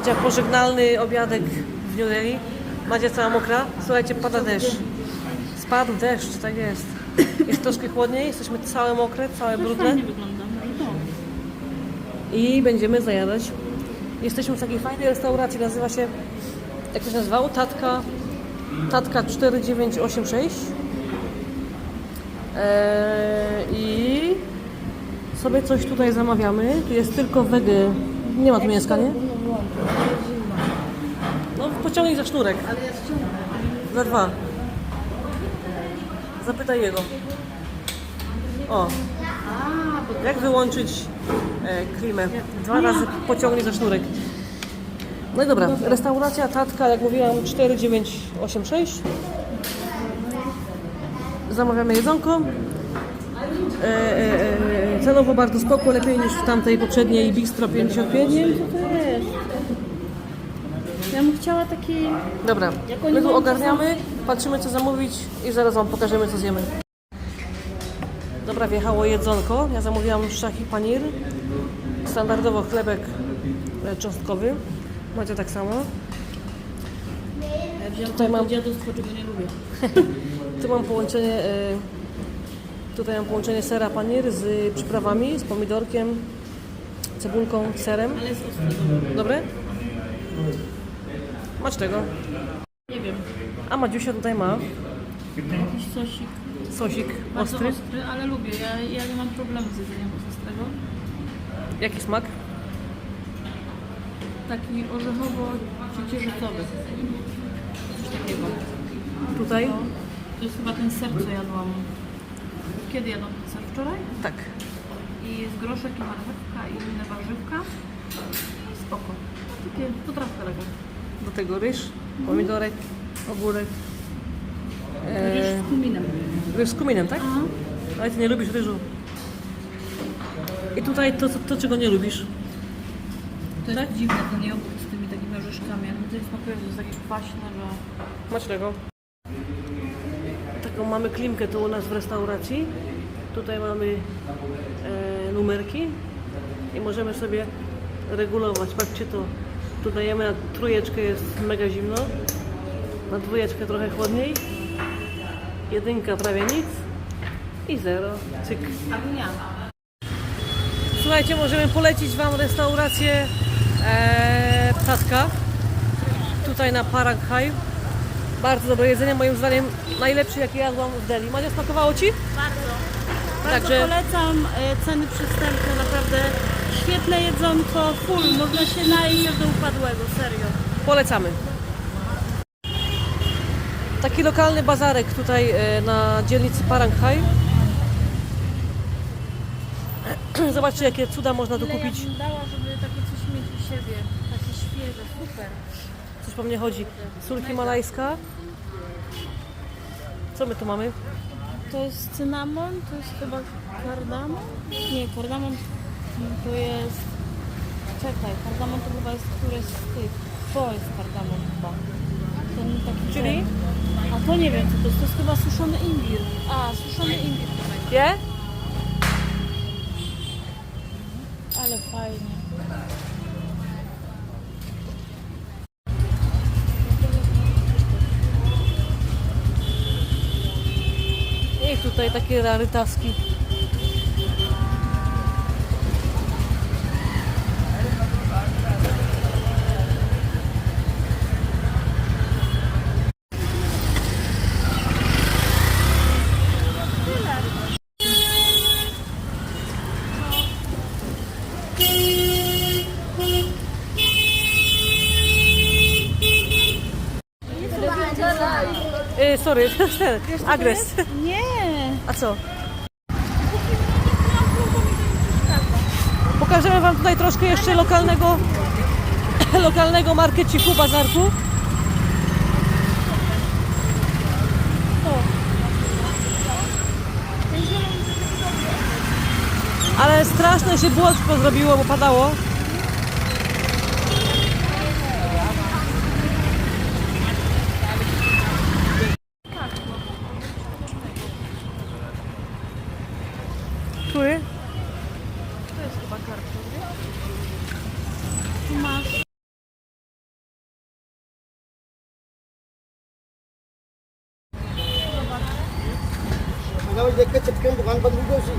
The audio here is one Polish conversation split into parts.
Madzia pożegnalny obiadek w New Delhi. Madzia cała mokra. Słuchajcie, pada deszcz. Spadł deszcz, tak jest. Jest troszkę chłodniej, jesteśmy całe mokre, całe brudne. No. I będziemy zajadać. Jesteśmy w takiej fajnej restauracji, nazywa się, jak to się nazywało? Tatka, Tatka 4986. Eee, I sobie coś tutaj zamawiamy. Tu jest tylko wege. Nie ma tu mięska, nie? Pociągnij za sznurek. Za dwa. Zapytaj jego. O. Jak wyłączyć e, klimę? Dwa razy pociągnij za sznurek. No i dobra, restauracja Tatka, jak mówiłam, 4986. Zamawiamy jedzonko. E, e, e, cenowo bardzo spoko, lepiej niż w tamtej poprzedniej Bistro 55. Nie wiem, co to jest. Ja bym chciała taki... Dobra, Jak oni my tu mają ogarniamy, patrzymy co zamówić i zaraz Wam pokażemy co zjemy. Dobra, wjechało jedzonko. Ja zamówiłam szahi panir. Standardowo chlebek e, cząstkowy. Macie tak samo. Ja wziąłam Tutaj mam- to dziadostwo, czego nie lubię. Tu mam połączenie, e, tutaj mam połączenie sera panir z przyprawami, z pomidorkiem, cebulką, serem. Ale jest ostre. Dobre? Masz tego. Nie wiem. A Madziusia tutaj ma Jakiś sosik. sosik Bardzo ostry. ostry, ale lubię. Ja, ja nie mam problemu z jedzeniem ostrego. Jaki smak? Taki orzechowo-ciecierzycowy. Coś takiego. Tutaj? To jest chyba ten ser, co jadłam. Kiedy jadłam ten ser? Wczoraj? Tak. I jest groszek i marchewka i inne warzywka. I spoko. Takie potrawka taka. Do tego ryż, pomidorek, ogórek. Ryż z kuminem. ryż z kuminem, tak? Aha. Ale ty nie lubisz ryżu. I tutaj to, to, to czego nie lubisz. To jest dziwne, ten jogurt z tymi takimi orzeszkami. ale To jest smakuje, że jest takie kwaśne, że... Masz tego. Taką mamy klimkę tu u nas w restauracji. Tutaj mamy e, numerki i możemy sobie regulować. Patrzcie to. Tu dajemy na trójeczkę jest mega zimno. Na dwójeczkę trochę chłodniej. Jedynka prawie nic. I zero. Cyk. Słuchajcie, możemy polecić Wam restaurację e. Tutaj na Parag High. Bardzo dobre jedzenie, moim zdaniem najlepsze jakie jadłam w Delhi. Mania, smakowało Ci? Bardzo. Bardzo Także- polecam. e, Ceny przystępne, naprawdę świetne jedzonko, full. Można się najeść do upadłego, serio. Polecamy. Taki lokalny bazarek tutaj e, na dzielnicy Parang High. Zobaczcie jakie cuda można tu ja kupić. dała, żeby takie coś mieć u siebie. Takie świeże, super. Coś po mnie chodzi. Sól himalajska. Co my tu mamy? To jest cynamon, to jest chyba kardamon? Nie, kardamon to jest... Czekaj, kardamon to chyba jest któreś z tych. To jest kardamon chyba. Ten taki Czyli? ten. A to nie wiem co to jest, to jest chyba suszony imbir. A, suszony imbir. Je? Ale fajnie. I tutaj takie rarytaski. Sorry, agres. Nie! A co? Pokażemy Wam tutaj troszkę jeszcze lokalnego lokalnego markeciku, bazarku. Ale straszne się błotko zrobiło, bo padało. समझ देख के चिपके दुकान बंद हुई थी उसी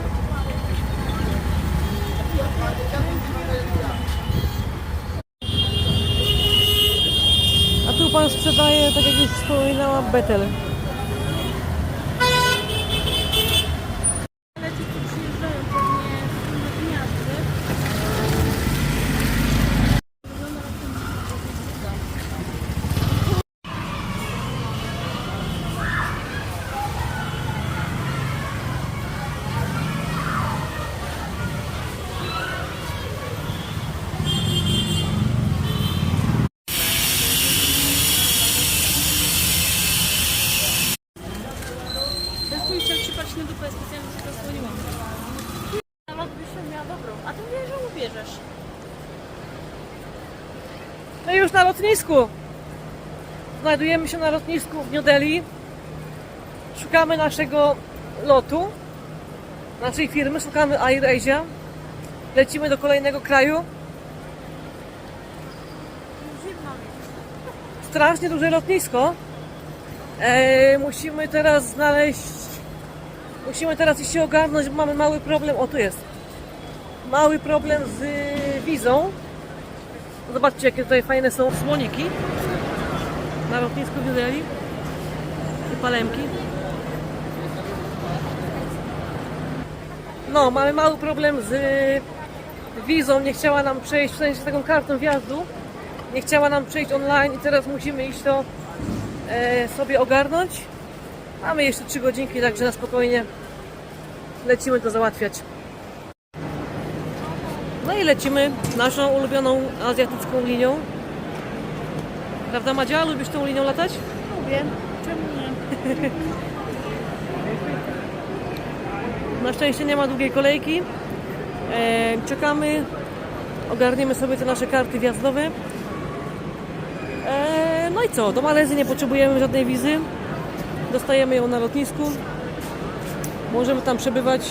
A tu pan sprzedaje, tak jak już wspominałam, betel. Lotnisku. Znajdujemy się na lotnisku w New Delhi. Szukamy naszego lotu, naszej firmy, szukamy AirAsia. Lecimy do kolejnego kraju. Strasznie duże lotnisko. E, musimy teraz znaleźć. Musimy teraz się ogarnąć, bo mamy mały problem. O, tu jest. Mały problem z wizą. Zobaczcie, jakie tutaj fajne są słoniki na lotnisku w Delhi. I palemki. No, mamy mały problem z y, wizą. Nie chciała nam przejść, w sensie taką kartą wjazdu. Nie chciała nam przejść online i teraz musimy iść to e, sobie ogarnąć. Mamy jeszcze 3 godzinki, także na spokojnie lecimy to załatwiać. No i lecimy naszą ulubioną azjatycką linią. Prawda Madzia? Lubisz tą linią latać? Lubię. Czemu nie? Na szczęście nie ma długiej kolejki. E, czekamy, ogarniemy sobie te nasze karty wjazdowe. E, no i co? Do Malezji nie potrzebujemy żadnej wizy. Dostajemy ją na lotnisku. Możemy tam przebywać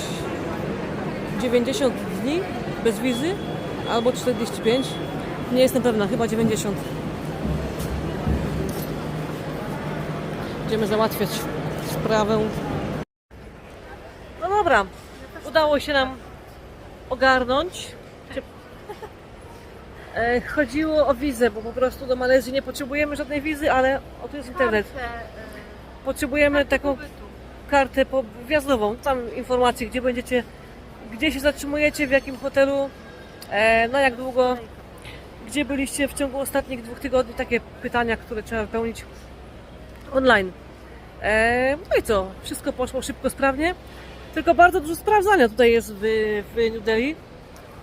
90 dni bez wizy albo 45. Nie jestem pewna, chyba 90. Będziemy załatwiać sprawę no dobra, udało się nam ogarnąć. E, chodziło o wizę, bo po prostu do Malezji nie potrzebujemy żadnej wizy, ale o tu jest internet. Potrzebujemy taką kartę wjazdową, tam informacje, gdzie będziecie, gdzie się zatrzymujecie, w jakim hotelu, e, na jak długo, gdzie byliście w ciągu ostatnich dwóch tygodni, takie pytania, które trzeba wypełnić online. E, no i co? Wszystko poszło szybko, sprawnie. Tylko bardzo dużo sprawdzania tutaj jest w, w New Delhi.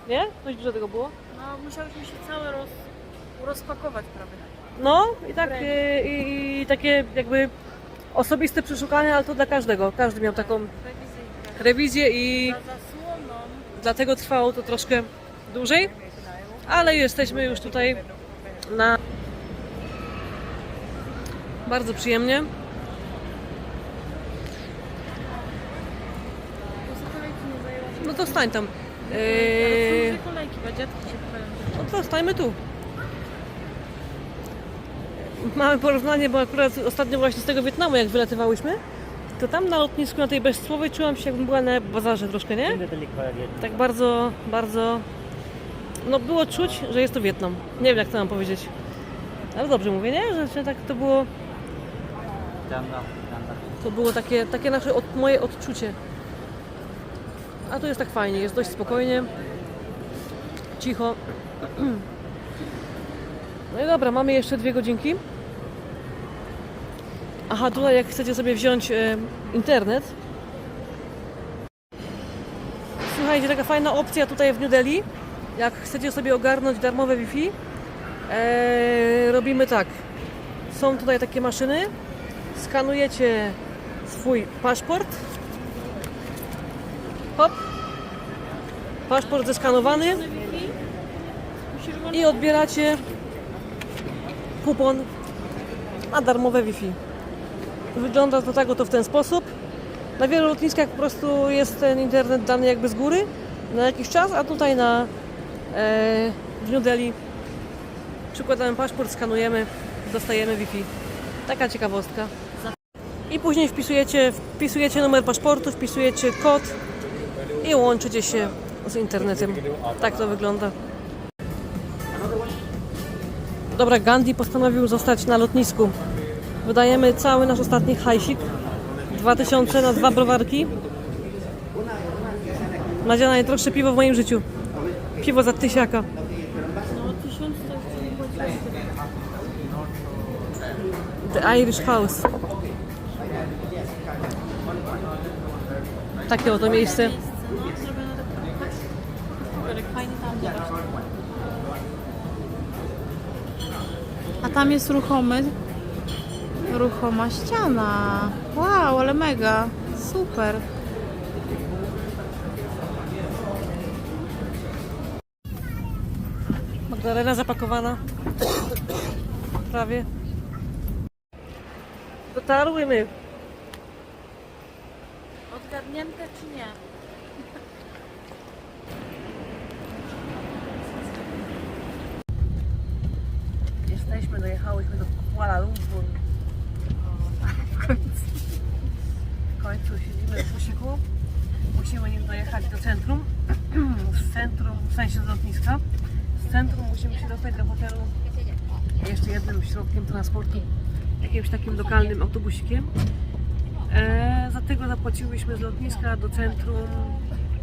Nie? Coś dużo tego było? No, musiałyśmy się całe roz, rozpakować prawie. No i tak e, i, i takie jakby osobiste przeszukania, ale to dla każdego. Każdy miał taką Rewizję rewizję i. dlatego trwało to troszkę dłużej. Ale jesteśmy już tutaj na bardzo przyjemnie. No to stań tam. Pytają. No to stajmy tu. Mamy porównanie, bo akurat ostatnio właśnie z tego Wietnamu, jak wylatywałyśmy, to tam na lotnisku, na tej bezsłowej czułam się jakbym była na bazarze troszkę, nie? Tak bardzo, bardzo... No było czuć, że jest to Wietnam. Nie wiem jak to mam powiedzieć. Ale dobrze mówię, nie? Że, że tak to było... To było takie, takie nasze, od, moje odczucie. A tu jest tak fajnie, jest dość spokojnie. Cicho. No i dobra, mamy jeszcze dwie godzinki. Aha, tutaj jak chcecie sobie wziąć e, internet. Słuchajcie, taka fajna opcja tutaj w New Delhi. Jak chcecie sobie ogarnąć darmowe Wi-Fi, e, robimy tak. Są tutaj takie maszyny. Skanujecie swój paszport. Hop. Paszport zeskanowany i odbieracie kupon na darmowe Wi-Fi. Wygląda to tak oto w ten sposób. Na wielu lotniskach po prostu jest ten internet dany jakby z góry na jakiś czas, a tutaj na e, w New Delhi przykładamy paszport, skanujemy, dostajemy Wi-Fi. Taka ciekawostka. I później wpisujecie, wpisujecie numer paszportu, wpisujecie kod i łączycie się z internetem. Tak to wygląda. Dobra, Gandhi postanowił zostać na lotnisku. Wydajemy cały nasz ostatni hajsik. 2000 na dwa browarki. Madzia najdroższe piwo w moim życiu. Piwo za tysiaka. No. The Irish House. Takie oto miejsce. A tam jest ruchomy, ruchoma ściana. Wow, ale mega. Super. Magdalena zapakowana. Prawie. Dotarłymy. Odgadnięte czy nie? Jesteśmy, dojechałyśmy do Kuala Lumpur. W końcu. W końcu siedzimy w busiku. Musimy nim dojechać do centrum. Z centrum, w sensie z lotniska. Z centrum musimy się dostać do hotelu jeszcze jednym środkiem transportu. Jakimś takim lokalnym autobusikiem. E, za tego zapłaciłyśmy z lotniska do centrum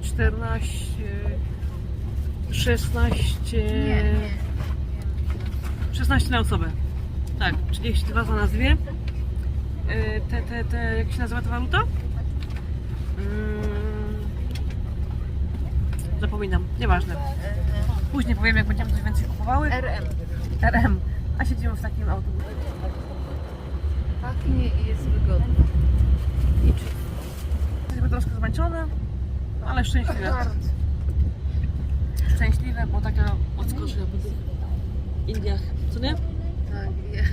14 16 16 na osobę. Tak, 32 za nas dwie. E, Te, te, te, jak się nazywa ta waluta? Mm, zapominam, nieważne. Później powiem, jak będziemy coś więcej kupowały. RM. RM. A siedzimy w takim autobusie. Pachnie i jest wygodnie. I czy Jesteśmy troszkę zmęczone, ale szczęśliwe. Szczęśliwe, bo taka odskocznia po tych Indiach. Co nie? Tak, ja,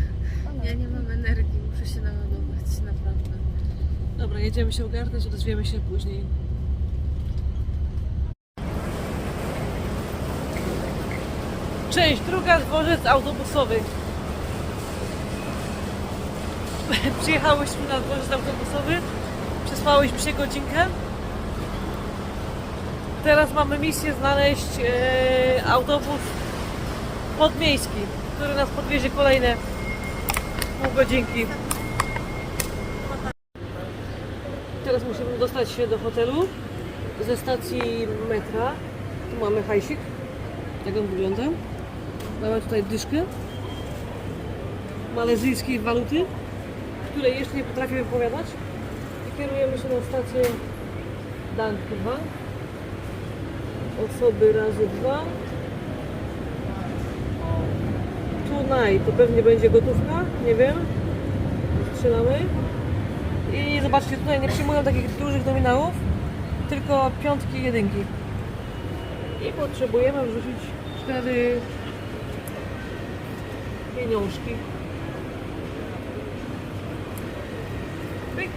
ja nie mam energii, muszę się naładować, naprawdę. Dobra, jedziemy się ogarnąć, odezwiemy się później. Część druga, dworzec autobusowy. Przyjechałyśmy na dworzec autobusowy, przespałyśmy się godzinkę. Teraz mamy misję znaleźć e, autobus podmiejski, który nas podwiezie kolejne pół godzinki. Teraz musimy dostać się do hotelu ze stacji metra. Tu mamy hajsik. Jak on wygląda? Mamy tutaj dyszkę malezyjskiej waluty, której jeszcze nie potrafię wypowiadać. I kierujemy się na stację Dank 2. Osoby razy dwa. Tonight to pewnie będzie gotówka, nie wiem. Strzelamy. I zobaczcie, tutaj nie przyjmują takich dużych nominałów, tylko piątki i jedynki. I potrzebujemy wrzucić cztery pieniążki. Pyk.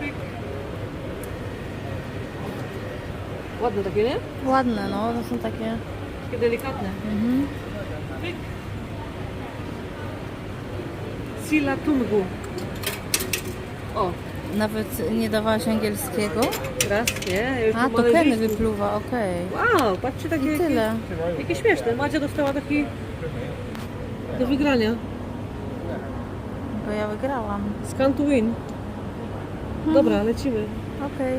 Pyk. Ładne takie, nie? Ładne, no, to są takie... Takie delikatne. Mhm. Pyk. Sila Tungu. O, Nawet nie dawałaś angielskiego? raz, nie? Ja A, to Kenny wypluwa, okej. Wow, patrzcie takie I jakie, tyle. jakie śmieszne. Madzia dostała taki do wygrania. Bo ja wygrałam. Scan to win. Dobra, lecimy. Okej.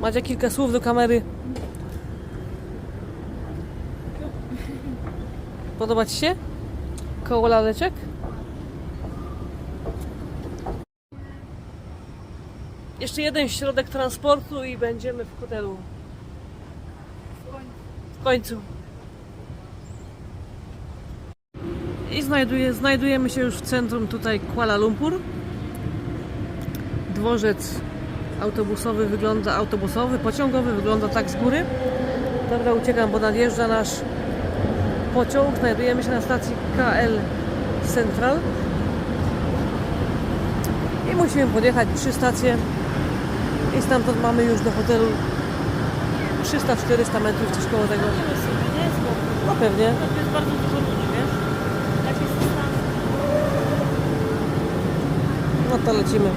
Madzia kilka słów do kamery. Podoba Ci się? Koło laleczek? Jeszcze jeden środek transportu i będziemy w hotelu. W końcu. I znajduje, znajdujemy się już w centrum tutaj Kuala Lumpur. Dworzec autobusowy wygląda, autobusowy, pociągowy wygląda tak z góry. Dobra, uciekam, bo nadjeżdża nasz pociąg. Znajdujemy się na stacji KL Central. I musimy podjechać trzy stacje. I stamtąd mamy już do hotelu 300-400 metrów, coś koło tego. No pewnie. To jest bardzo dużo ludzi, wiesz? Tak no to lecimy.